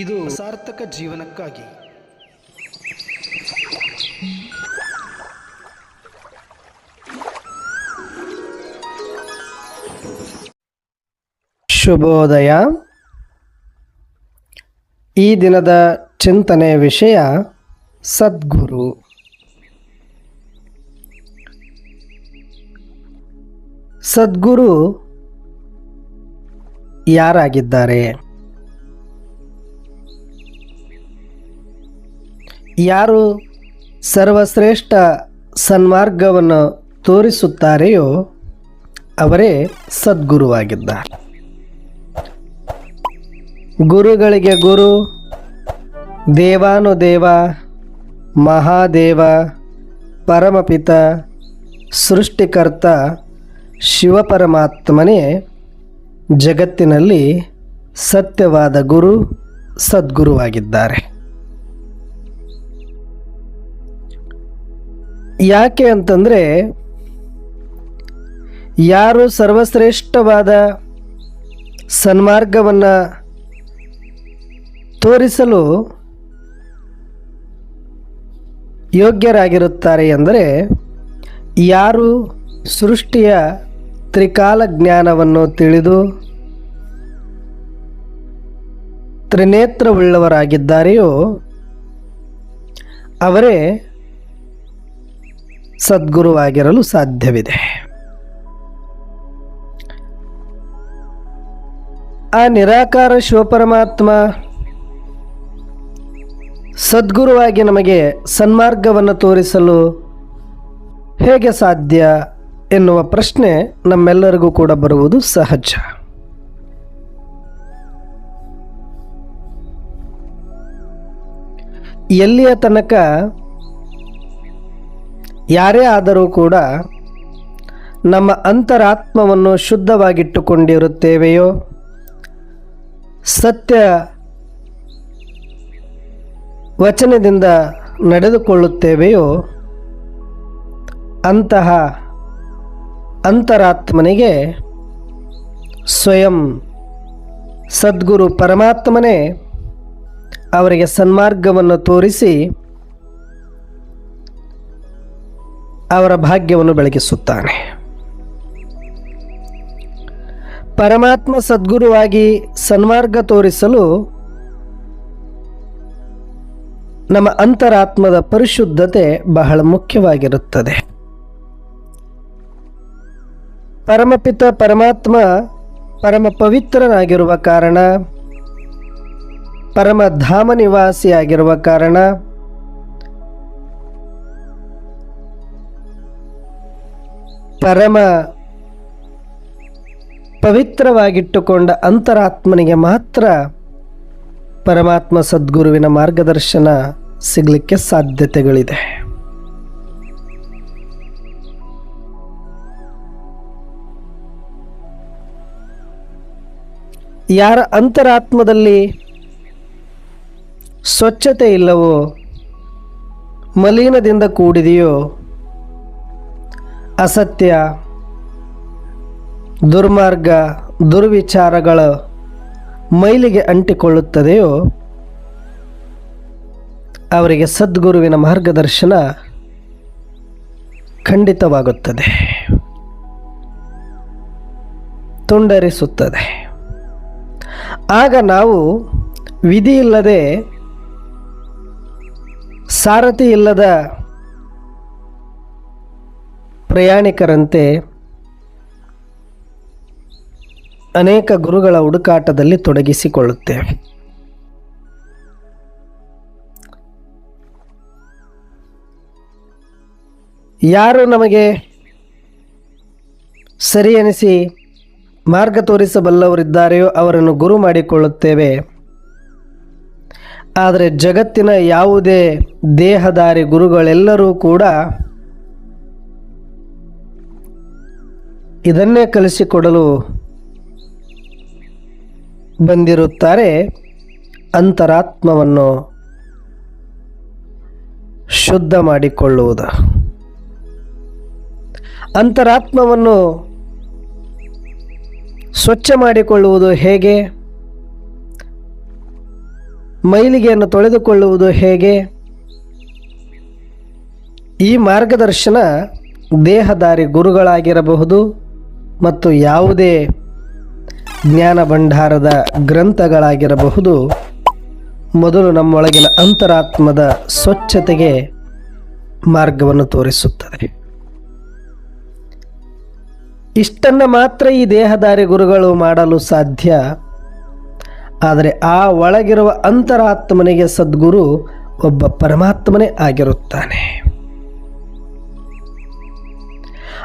ಇದು ಸಾರ್ಥಕ ಜೀವನಕ್ಕಾಗಿ. ಶುಭೋದಯ. ಈ ದಿನದ ಚಿಂತನೆ ವಿಷಯ ಸದ್ಗುರು. ಸದ್ಗುರು ಯಾರಾಗಿದ್ದಾರೆ? ಯಾರು ಸರ್ವಶ್ರೇಷ್ಠ ಸನ್ಮಾರ್ಗವನ್ನು ತೋರಿಸುತ್ತಾರೆಯೋ ಅವರೇ ಸದ್ಗುರುವಾಗಿದ್ದಾರೆ. ಗುರುಗಳಿಗೆ ಗುರು ದೇವಾನುದೇವ ಮಹಾದೇವ, ಪರಮಪಿತ, ಸೃಷ್ಟಿಕರ್ತ, ಶಿವಪರಮಾತ್ಮನೇ ಜಗತ್ತಿನಲ್ಲಿ ಸತ್ಯವಾದ ಗುರು, ಸದ್ಗುರುವಾಗಿದ್ದಾರೆ. ಯಾಕೆ ಅಂತಂದರೆ ಯಾರು ಸರ್ವಶ್ರೇಷ್ಠವಾದ ಸನ್ಮಾರ್ಗವನ್ನು ತೋರಿಸಲು ಯೋಗ್ಯರಾಗಿರುತ್ತಾರೆ ಎಂದರೆ ಯಾರು ಸೃಷ್ಟಿಯ ತ್ರಿಕಾಲ ಜ್ಞಾನವನ್ನು ತಿಳಿದು ತ್ರಿನೇತ್ರವುಳ್ಳವರಾಗಿದ್ದಾರೆಯೋ ಅವರೇ ಸದ್ಗುರುವಾಗಿರಲು ಸಾಧ್ಯವಿದೆ. ಆ ನಿರಾಕಾರ ಶಿವಪರಮಾತ್ಮ ಸದ್ಗುರುವಾಗಿ ನಮಗೆ ಸನ್ಮಾರ್ಗವನ್ನು ತೋರಿಸಲು ಹೇಗೆ ಸಾಧ್ಯ ಎನ್ನುವ ಪ್ರಶ್ನೆ ನಮ್ಮೆಲ್ಲರಿಗೂ ಕೂಡ ಬರುವುದು ಸಹಜ. ಎಲ್ಲಿಯ ತನಕ ಯಾರೇ ಆದರೂ ಕೂಡ ನಮ್ಮ ಅಂತರಾತ್ಮವನ್ನು ಶುದ್ಧವಾಗಿಟ್ಟುಕೊಂಡಿರುತ್ತೇವೆಯೋ? ಸತ್ಯ ವಚನದಿಂದ ನಡೆದುಕೊಳ್ಳುತ್ತೇವೆಯೋ? ಅಂತಹ ಅಂತರಾತ್ಮನಿಗೆ ಸ್ವಯಂ ಸದ್ಗುರು ಪರಮಾತ್ಮನೇ ಅವರಿಗೆ ಸನ್ಮಾರ್ಗವನ್ನು ತೋರಿಸಿ ಅವರ ಭಾಗ್ಯವನ್ನು ಬೆಳಗಿಸುತ್ತಾನೆ ಪರಮಾತ್ಮ ಸದ್ಗುರುವಾಗಿ ಸನ್ಮಾರ್ಗ ತೋರಿಸಲು ನಮ್ಮ ಅಂತರಾತ್ಮದ ಪರಿಶುದ್ಧತೆ ಬಹಳ ಮುಖ್ಯವಾಗಿರುತ್ತದೆ. ಪರಮಪಿತ ಪರಮಾತ್ಮ ಪರಮ ಪವಿತ್ರನಾಗಿರುವ ಕಾರಣ, ಪರಮ ಪರಮಧಾಮ ನಿವಾಸಿಯಾಗಿರುವ ಕಾರಣ ಪರಮ ಪವಿತ್ರವಾಗಿಟ್ಟುಕೊಂಡ ಅಂತರಾತ್ಮನಿಗೆ ಮಾತ್ರ ಪರಮಾತ್ಮ ಸದ್ಗುರುವಿನ ಮಾರ್ಗದರ್ಶನ ಸಿಗಲಿಕ್ಕೆ ಸಾಧ್ಯತೆಗಳಿದೆ. ಯಾರ ಅಂತರಾತ್ಮದಲ್ಲಿ ಸ್ವಚ್ಛತೆ ಇಲ್ಲವೋ, ಮಲಿನದಿಂದ ಕೂಡಿದೆಯೋ ಅಸತ್ಯ, ದುರ್ಮಾರ್ಗ, ದುರ್ವಿಚಾರಗಳ ಮೈಲಿಗೆ ಅಂಟಿಕೊಳ್ಳುತ್ತದೆಯೋ, ಅವರಿಗೆ ಸದ್ಗುರುವಿನ ಮಾರ್ಗದರ್ಶನ ಖಂಡಿತವಾಗುತ್ತದೆ. ತುಂಡರಿಸುತ್ತದೆ. ಆಗ ನಾವು ವಿಧಿ ಇಲ್ಲದೆ ಸಾರಥಿ ಇಲ್ಲದ ಪ್ರಯಾಣಿಕರಂತೆ ಅನೇಕ ಗುರುಗಳ ಹುಡುಕಾಟದಲ್ಲಿ ತೊಡಗಿಸಿಕೊಳ್ಳುತ್ತೇವೆ ಯಾರು ನಮಗೆ ಸರಿ ಅನಿಸಿ ಮಾರ್ಗ ತೋರಿಸಬಲ್ಲವರಿದ್ದಾರೆಯೋ ಅವರನ್ನು ಗುರು ಮಾಡಿಕೊಳ್ಳುತ್ತೇವೆ. ಆದರೆ ಜಗತ್ತಿನ ಯಾವುದೇ ದೇಹದಾರಿ ಗುರುಗಳೆಲ್ಲರೂ ಕೂಡ ಇದನ್ನೇ ಕಲಿಸಿಕೊಡಲು ಬಂದಿರುತ್ತಾರೆ ಅಂತರಾತ್ಮವನ್ನು ಶುದ್ಧ ಮಾಡಿಕೊಳ್ಳುವುದು. ಅಂತರಾತ್ಮವನ್ನು ಸ್ವಚ್ಛ ಮಾಡಿಕೊಳ್ಳುವುದು ಹೇಗೆ? ಮೈಲಿಗೆಯನ್ನು ತೊಳೆದುಕೊಳ್ಳುವುದು ಹೇಗೆ? ಈ ಮಾರ್ಗದರ್ಶನ ದೇಹದಾರಿ ಗುರುಗಳಾಗಿರಬಹುದು ಮತ್ತು ಯಾವುದೇ ಜ್ಞಾನ ಭಂಡಾರದ ಗ್ರಂಥಗಳಾಗಿರಬಹುದು, ಮೊದಲು ನಮ್ಮೊಳಗಿನ ಅಂತರಾತ್ಮದ ಸ್ವಚ್ಛತೆಗೆ ಮಾರ್ಗವನ್ನು ತೋರಿಸುತ್ತದೆ. ಇಷ್ಟನ್ನು ಮಾತ್ರ ಈ ದೇಹದಾರಿ ಗುರುಗಳು ಮಾಡಲು ಸಾಧ್ಯ. ಆದರೆ ಆ ಒಳಗಿರುವ ಅಂತರಾತ್ಮನಿಗೆ ಸದ್ಗುರು ಒಬ್ಬ ಪರಮಾತ್ಮನೇ ಆಗಿರುತ್ತಾನೆ.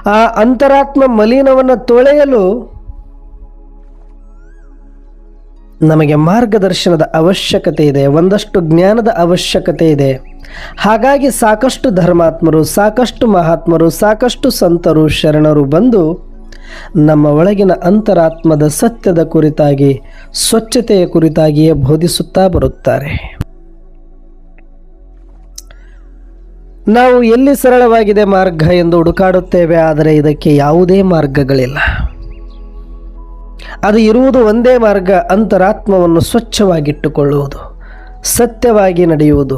ಆ ಅಂತರಾತ್ಮ ಮಲಿನವನ್ನು ತೊಳೆಯಲು ನಮಗೆ ಮಾರ್ಗದರ್ಶನದ ಅವಶ್ಯಕತೆ ಇದೆ, ಒಂದಷ್ಟು ಜ್ಞಾನದ ಅವಶ್ಯಕತೆ ಇದೆ. ಹಾಗಾಗಿ ಸಾಕಷ್ಟು ಧರ್ಮಾತ್ಮರು, ಸಾಕಷ್ಟು ಮಹಾತ್ಮರು, ಸಾಕಷ್ಟು ಸಂತರು, ಶರಣರು ಬಂದು ನಮ್ಮ ಒಳಗಿನ ಅಂತರಾತ್ಮದ ಸತ್ಯದ ಕುರಿತಾಗಿ, ಸ್ವಚ್ಛತೆಯ ಕುರಿತಾಗಿಯೇ ಬೋಧಿಸುತ್ತಾ ಬರುತ್ತಾರೆ. ನಾವು ಎಲ್ಲಿ ಸರಳವಾಗಿದೆ ಮಾರ್ಗ ಎಂದು ಹುಡುಕಾಡುತ್ತೇವೆ, ಆದರೆ ಇದಕ್ಕೆ ಯಾವುದೇ ಮಾರ್ಗಗಳಿಲ್ಲ. ಅದು ಇರುವುದು ಒಂದೇ ಮಾರ್ಗ, ಅಂತರಾತ್ಮವನ್ನು ಸ್ವಚ್ಛವಾಗಿಟ್ಟುಕೊಳ್ಳುವುದು, ಸತ್ಯವಾಗಿ ನಡೆಯುವುದು.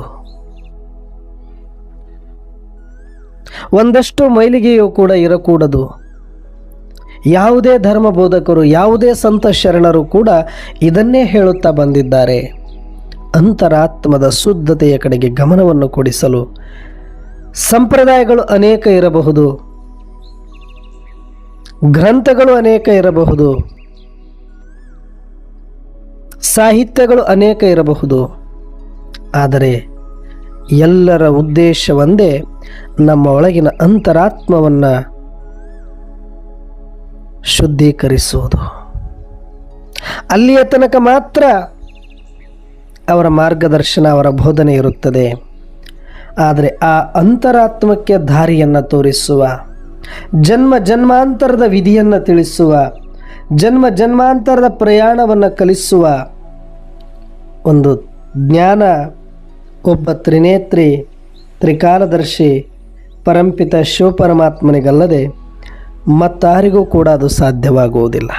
ಒಂದಷ್ಟು ಮೈಲಿಗೆಯೂ ಕೂಡ ಇರಕೂಡದು. ಯಾವುದೇ ಧರ್ಮ ಬೋಧಕರು ಯಾವುದೇ ಸಂತ ಶರಣರು ಕೂಡ ಇದನ್ನೇ ಹೇಳುತ್ತಾ ಬಂದಿದ್ದಾರೆ. ಅಂತರಾತ್ಮದ ಶುದ್ಧತೆಯ ಕಡೆಗೆ ಗಮನವನ್ನು ಕೊಡಿಸಲು ಸಂಪ್ರದಾಯಗಳು ಅನೇಕ ಇರಬಹುದು. ಗ್ರಂಥಗಳು ಅನೇಕ ಇರಬಹುದು. ಸಾಹಿತ್ಯಗಳು ಅನೇಕ ಇರಬಹುದು. ಆದರೆ ಎಲ್ಲರ ಉದ್ದೇಶ ಒಂದೇ ನಮ್ಮ ಒಳಗಿನ ಅಂತರಾತ್ಮವನ್ನು ಶುದ್ಧೀಕರಿಸುವುದು. ಅಲ್ಲಿಯ ತನಕ ಮಾತ್ರ ಅವರ ಮಾರ್ಗದರ್ಶನ, ಅವರ ಬೋಧನೆ ಇರುತ್ತದೆ. ಆದರೆ ಆ ಅಂತರಾತ್ಮಕ್ಕೆ ದಾರಿಯನ್ನು ತೋರಿಸುವ, ಜನ್ಮ ಜನ್ಮಾಂತರದ ವಿಧಿಯನ್ನು ತಿಳಿಸುವ, ಜನ್ಮ ಜನ್ಮಾಂತರದ ಪ್ರಯಾಣವನ್ನು ಕಲಿಸುವ ಒಂದು ಜ್ಞಾನ ಒಬ್ಬ ತ್ರಿನೇತ್ರಿ, ತ್ರಿಕಾಲದರ್ಶಿ, ಪರಂಪಿತ ಶಿವಪರಮಾತ್ಮನಿಗಲ್ಲದೆ ಮತ್ತಾರಿಗೂ ಕೂಡ ಅದು ಸಾಧ್ಯವಾಗುವುದಿಲ್ಲ.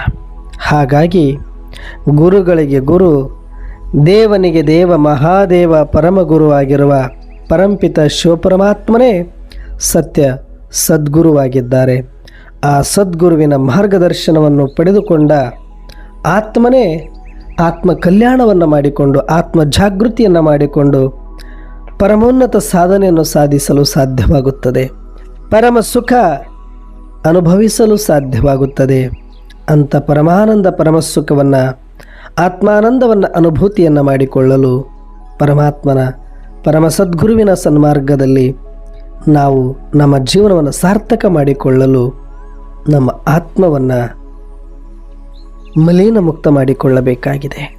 ಹಾಗಾಗಿ ಗುರುಗಳಿಗೆ ಗುರು, ದೇವನಿಗೆ ದೇವ ಮಹಾದೇವ ಪರಮಗುರು ಆಗಿರುವ ಪರಂಪಿತ ಶಿವಪರಮಾತ್ಮನೇ ಸತ್ಯ ಸದ್ಗುರುವಾಗಿದ್ದಾರೆ. ಆ ಸದ್ಗುರುವಿನ ಮಾರ್ಗದರ್ಶನವನ್ನು ಪಡೆದುಕೊಂಡ ಆತ್ಮನೇ ಆತ್ಮ ಕಲ್ಯಾಣವನ್ನು ಮಾಡಿಕೊಂಡು ಆತ್ಮ ಜಾಗೃತಿಯನ್ನು ಮಾಡಿಕೊಂಡು ಪರಮೋನ್ನತ ಸಾಧನೆಯನ್ನು ಸಾಧಿಸಲು ಸಾಧ್ಯವಾಗುತ್ತದೆ. ಪರಮ ಸುಖ ಅನುಭವಿಸಲು ಸಾಧ್ಯವಾಗುತ್ತದೆ. ಅಂತ ಪರಮಾನಂದ ಪರಮಸುಖವನ್ನು, ಆತ್ಮಾನಂದವನ್ನು ಅನುಭೂತಿಯನ್ನು ಮಾಡಿಕೊಳ್ಳಲು ಪರಮಾತ್ಮನ ಪರಮ ಸದ್ಗುರುವಿನ ಸನ್ಮಾರ್ಗದಲ್ಲಿ ನಾವು ನಮ್ಮ ಜೀವನವನ್ನು ಸಾರ್ಥಕ ಮಾಡಿಕೊಳ್ಳಲು ನಮ್ಮ ಆತ್ಮವನ್ನು ಮಲಿನ ಮುಕ್ತ ಮಾಡಿಕೊಳ್ಳಬೇಕಾಗಿದೆ.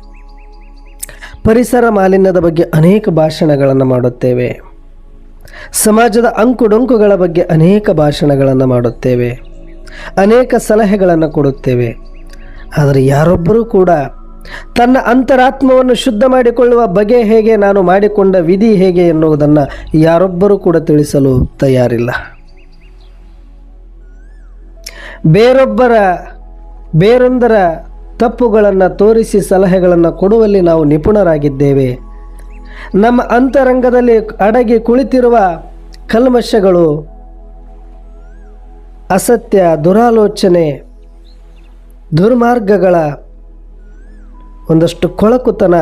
ಪರಿಸರ ಮಾಲಿನ್ಯದ ಬಗ್ಗೆ ಅನೇಕ ಭಾಷಣಗಳನ್ನು ಮಾಡುತ್ತೇವೆ. ಸಮಾಜದ ಅಂಕುಡೊಂಕುಗಳ ಬಗ್ಗೆ ಅನೇಕ ಭಾಷಣಗಳನ್ನು ಮಾಡುತ್ತೇವೆ. ಅನೇಕ ಸಲಹೆಗಳನ್ನು ಕೊಡುತ್ತೇವೆ. ಆದರೆ ಯಾರೊಬ್ಬರೂ ಕೂಡ ತನ್ನ ಅಂತರಾತ್ಮವನ್ನು ಶುದ್ಧ ಮಾಡಿಕೊಳ್ಳುವ ಬಗೆ ಹೇಗೆ ನಾನು ಮಾಡಿಕೊಂಡ ವಿಧಿ ಹೇಗೆ ಎನ್ನುವುದನ್ನು ಯಾರೊಬ್ಬರೂ ಕೂಡ ತಿಳಿಸಲು ತಯಾರಿಲ್ಲ. ಬೇರೊಬ್ಬರ, ಬೇರೊಂದರ ತಪ್ಪುಗಳನ್ನು ತೋರಿಸಿ ಸಲಹೆಗಳನ್ನು ಕೊಡುವಲ್ಲಿ ನಾವು ನಿಪುಣರಾಗಿದ್ದೇವೆ. ನಮ್ಮ ಅಂತರಂಗದಲ್ಲಿ ಅಡಗಿ ಕುಳಿತಿರುವ ಕಲ್ಮಶಗಳು, ಅಸತ್ಯ, ದುರಾಲೋಚನೆ, ದುರ್ಮಾರ್ಗಗಳ ಒಂದಷ್ಟು ಕೊಳಕುತನ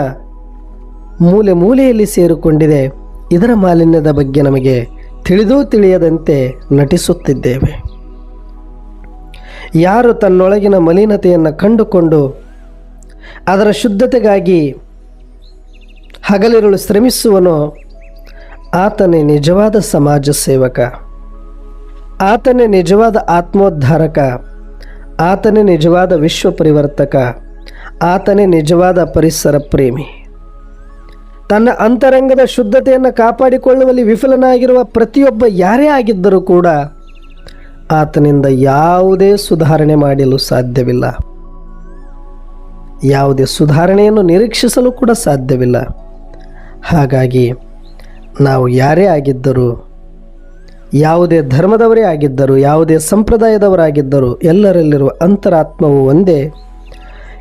ಮೂಲೆ ಮೂಲೆಯಲ್ಲಿ ಸೇರಿಕೊಂಡಿದೆ. ಇದರ ಮಾಲಿನ್ಯದ ಬಗ್ಗೆ ನಮಗೆ ತಿಳಿದೂ ತಿಳಿಯದಂತೆ ನಟಿಸುತ್ತಿದ್ದೇವೆ. ಯಾರು ತನ್ನೊಳಗಿನ ಮಲಿನತೆಯನ್ನು ಕಂಡುಕೊಂಡು ಅದರ ಶುದ್ಧತೆಗಾಗಿ ಹಗಲಿರುಳು ಶ್ರಮಿಸುವನೋ, ಆತನೇ ನಿಜವಾದ ಸಮಾಜ ಸೇವಕ. ಆತನೇ ನಿಜವಾದ ಆತ್ಮೋದ್ಧಾರಕ. ಆತನೇ ನಿಜವಾದ ವಿಶ್ವ ಪರಿವರ್ತಕ ಆತನೇ ನಿಜವಾದ ಪರಿಸರ ಪ್ರೇಮಿ. ತನ್ನ ಅಂತರಂಗದ ಶುದ್ಧತೆಯನ್ನು ಕಾಪಾಡಿಕೊಳ್ಳುವಲ್ಲಿ ವಿಫಲನಾಗಿರುವ ಪ್ರತಿಯೊಬ್ಬ ಯಾರೇ ಆಗಿದ್ದರೂ ಕೂಡ ಆತನಿಂದ ಯಾವುದೇ ಸುಧಾರಣೆ ಮಾಡಲು ಸಾಧ್ಯವಿಲ್ಲ. ಯಾವುದೇ ಸುಧಾರಣೆಯನ್ನು ನಿರೀಕ್ಷಿಸಲು ಕೂಡ ಸಾಧ್ಯವಿಲ್ಲ. ಹಾಗಾಗಿ ನಾವು ಯಾರೇ ಆಗಿದ್ದರೂ, ಯಾವುದೇ ಧರ್ಮದವರೇ ಆಗಿದ್ದರು, ಯಾವುದೇ ಸಂಪ್ರದಾಯದವರಾಗಿದ್ದರೂ ಎಲ್ಲರಲ್ಲಿರುವ ಅಂತರಾತ್ಮವು ಒಂದೇ.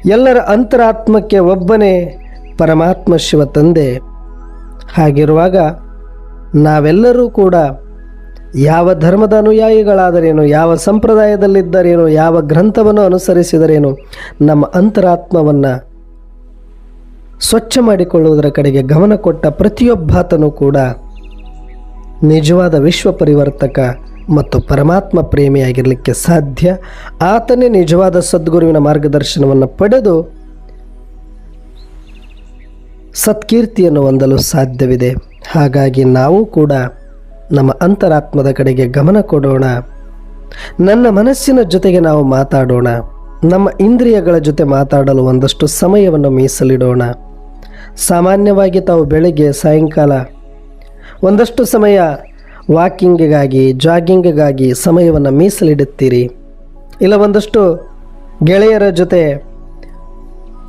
ಎಲ್ಲರ ಅಂತರಾತ್ಮಕ್ಕೆ ಒಬ್ಬನೇ ಪರಮಾತ್ಮ ಶಿವ ತಂದೆ. ಹಾಗಿರುವಾಗ ನಾವೆಲ್ಲರೂ ಕೂಡ ಯಾವ ಧರ್ಮದ ಅನುಯಾಯಿಗಳಾದರೇನು, ಯಾವ ಸಂಪ್ರದಾಯದಲ್ಲಿದ್ದರೇನು, ಯಾವ ಗ್ರಂಥವನ್ನು ಅನುಸರಿಸಿದರೇನು, ನಮ್ಮ ಅಂತರಾತ್ಮವನ್ನು ಸ್ವಚ್ಛ ಮಾಡಿಕೊಳ್ಳುವುದರ ಕಡೆಗೆ ಗಮನ ಕೊಟ್ಟ ಪ್ರತಿಯೊಬ್ಬಾತನೂ ಕೂಡ ನಿಜವಾದ ವಿಶ್ವ ಪರಿವರ್ತಕ ಮತ್ತು ಪರಮಾತ್ಮ ಪ್ರೇಮಿಯಾಗಿರಲಿಕ್ಕೆ ಸಾಧ್ಯ. ಆತನೇ ನಿಜವಾದ ಸದ್ಗುರುವಿನ ಮಾರ್ಗದರ್ಶನವನ್ನು ಪಡೆದು ಸತ್ಕೀರ್ತಿಯನ್ನು ಹೊಂದಲು ಸಾಧ್ಯವಿದೆ. ಹಾಗಾಗಿ ನಾವು ಕೂಡ ನಮ್ಮ ಅಂತರಾತ್ಮದ ಕಡೆಗೆ ಗಮನ ಕೊಡೋಣ. ನನ್ನ ಮನಸ್ಸಿನ ಜೊತೆಗೆ ನಾವು ಮಾತಾಡೋಣ. ನಮ್ಮ ಇಂದ್ರಿಯಗಳ ಜೊತೆ ಮಾತಾಡಲು ಒಂದಷ್ಟು ಸಮಯವನ್ನು ಮೀಸಲಿಡೋಣ. ಸಾಮಾನ್ಯವಾಗಿ ತಾವು ಬೆಳಗ್ಗೆ, ಸಾಯಂಕಾಲ ಒಂದಷ್ಟು ಸಮಯ ವಾಕಿಂಗಿಗಾಗಿ, ಜಾಗಿಂಗಿಗಾಗಿ ಸಮಯವನ್ನು ಮೀಸಲಿಡುತ್ತೀರಿ. ಇಲ್ಲ, ಒಂದಷ್ಟು ಗೆಳೆಯರ ಜೊತೆ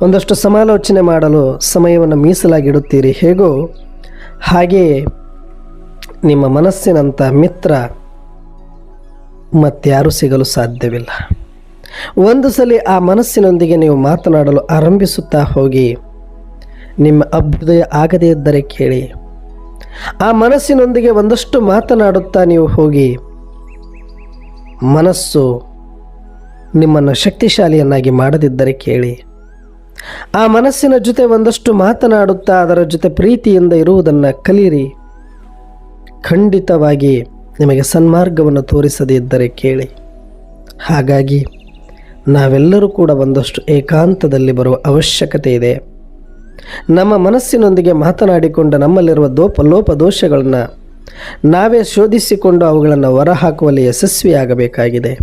ಒಂದಷ್ಟು ಸಮಾಲೋಚನೆ ಮಾಡಲು ಸಮಯವನ್ನು ಮೀಸಲಾಗಿಡುತ್ತೀರಿ. ಹೇಗೋ ಹಾಗೆಯೇ ನಿಮ್ಮ ಮನಸ್ಸಿನಂಥ ಮಿತ್ರ ಮತ್ತಾರೂ ಸಿಗಲು ಸಾಧ್ಯವಿಲ್ಲ. ಒಂದು ಸಲ ಆ ಮನಸ್ಸಿನೊಂದಿಗೆ ನೀವು ಮಾತನಾಡಲು ಆರಂಭಿಸುತ್ತಾ ಹೋಗಿ, ನಿಮ್ಮ ಅಭ್ಯುದಯ ಆಗದೇ ಇದ್ದರೆ ಕೇಳಿ. ಆ ಮನಸ್ಸಿನೊಂದಿಗೆ ಒಂದಷ್ಟು ಮಾತನಾಡುತ್ತಾ ನೀವು ಹೋಗಿ, ಮನಸ್ಸು ನಿಮ್ಮನ್ನು ಶಕ್ತಿಶಾಲಿಯನ್ನಾಗಿ ಮಾಡದಿದ್ದರೆ ಕೇಳಿ. ಆ ಮನಸ್ಸಿನ ಜೊತೆ ಒಂದಷ್ಟು ಮಾತನಾಡುತ್ತಾ ಅದರ ಜೊತೆ ಪ್ರೀತಿಯಿಂದ ಇರುವುದನ್ನು ಕಲಿಯಿರಿ ಖಂಡಿತವಾಗಿ ನಿಮಗೆ ಸನ್ಮಾರ್ಗವನ್ನು ತೋರಿಸದೇ ಇದ್ದರೆ ಕೇಳಿ. ಹಾಗಾಗಿ ನಾವೆಲ್ಲರೂ ಕೂಡ ಒಂದಷ್ಟು ಏಕಾಂತದಲ್ಲಿ ಬರುವ ಅವಶ್ಯಕತೆ ಇದೆ. ನಮ್ಮ ಮನಸ್ಸಿನೊಂದಿಗೆ ಮಾತನಾಡಿಕೊಂಡು ನಮ್ಮಲ್ಲಿರುವ ದೋಪ ಲೋಪ ದೋಷಗಳನ್ನು ನಾವೇ ಶೋಧಿಸಿಕೊಂಡು ಅವುಗಳನ್ನು ಹೊರಹಾಕುವಲ್ಲಿ ಯಶಸ್ವಿಯಾಗಬೇಕಾಗಿದೆ.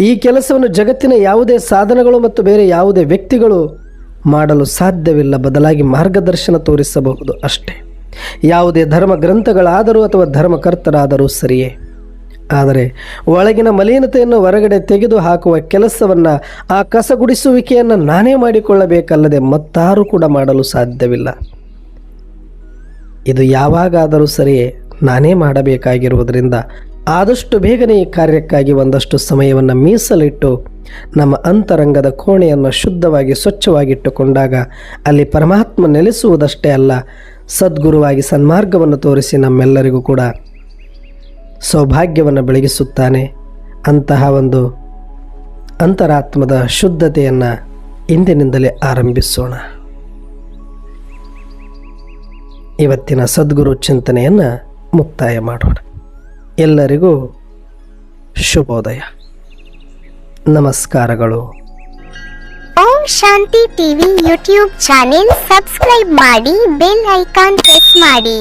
ಈ ಕೆಲಸವನ್ನು ಜಗತ್ತಿನ ಯಾವುದೇ ಸಾಧನಗಳು ಮತ್ತು ಬೇರೆ ಯಾವುದೇ ವ್ಯಕ್ತಿಗಳು ಮಾಡಲು ಸಾಧ್ಯವಿಲ್ಲ. ಬದಲಾಗಿ ಮಾರ್ಗದರ್ಶನ ತೋರಿಸಬಹುದು ಅಷ್ಟೇ. ಯಾವುದೇ ಧರ್ಮ ಗ್ರಂಥಗಳಾದರೂ ಅಥವಾ ಧರ್ಮಕರ್ತರಾದರೂ ಸರಿಯೇ. ಆದರೆ ಒಳಗಿನ ಮಲೀನತೆಯನ್ನು ಹೊರಗಡೆ ತೆಗೆದು ಹಾಕುವ ಕೆಲಸವನ್ನು ಆ ಕಸಗುಡಿಸುವಿಕೆಯನ್ನು ನಾನೇ ಮಾಡಿಕೊಳ್ಳಬೇಕಲ್ಲದೆ ಮತ್ತಾರೂ ಕೂಡ ಮಾಡಲು ಸಾಧ್ಯವಿಲ್ಲ. ಇದು ಯಾವಾಗಾದರೂ ಸರಿ ನಾನೇ ಮಾಡಬೇಕಾಗಿರುವುದರಿಂದ ಆದಷ್ಟು ಬೇಗನೆ ಈ ಕಾರ್ಯಕ್ಕಾಗಿ ಒಂದಷ್ಟು ಸಮಯವನ್ನು ಮೀಸಲಿಟ್ಟು ನಮ್ಮ ಅಂತರಂಗದ ಕೋಣೆಯನ್ನು ಶುದ್ಧವಾಗಿ ಸ್ವಚ್ಛವಾಗಿಟ್ಟುಕೊಂಡಾಗ ಅಲ್ಲಿ ಪರಮಾತ್ಮ ನೆಲೆಸುವುದಷ್ಟೇ ಅಲ್ಲ, ಸದ್ಗುರುವಾಗಿ ಸನ್ಮಾರ್ಗವನ್ನು ತೋರಿಸಿ ನಮ್ಮೆಲ್ಲರಿಗೂ ಕೂಡ ಸೌಭಾಗ್ಯವನ್ನು ಬೆಳಗಿಸುತ್ತಾನೆ. ಅಂತಹ ಒಂದು ಅಂತರಾತ್ಮದ ಶುದ್ಧತೆಯನ್ನು ಇಂದಿನಿಂದಲೇ ಆರಂಭಿಸೋಣ. ಇವತ್ತಿನ ಸದ್ಗುರು ಚಿಂತನೆಯನ್ನು ಮುಕ್ತಾಯ ಮಾಡೋಣ. ಎಲ್ಲರಿಗೂ ಶುಭೋದಯ. ನಮಸ್ಕಾರಗಳು. Om Shanti TV YouTube channel subscribe ಮಾಡಿ ಬೆಲ್ ಐಕಾನ್ ಪ್ರೆಸ್ ಮಾಡಿ.